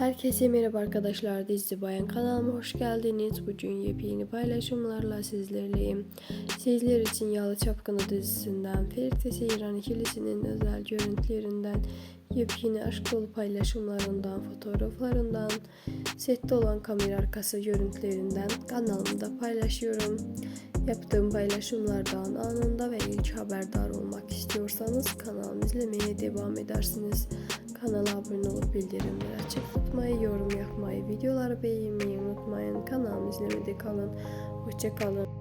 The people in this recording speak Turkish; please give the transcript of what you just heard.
Herkese merhaba arkadaşlar. Dizi Bayan kanalıma hoş geldiniz. Bugün yepyeni paylaşımlarla sizlerleyim. Sizler için Yalı Çapkını dizisinden Ferit ve Seyran ikilisinin özel görüntülerinden yepyeni aşk dolu paylaşımlarından, fotoğraflarından, sette olan kamera arkası görüntülerinden kanalımda paylaşıyorum. Yaptığım paylaşımlardan anında ve ilk haberdar olmak istiyorsanız kanalımı izlemeye devam edersiniz. Kanala abone olup bildirimleri açık tutmayı, yorum yapmayı, videoları beğenmeyi unutmayın. Kanalımı izlemede kalın. Hoşçakalın.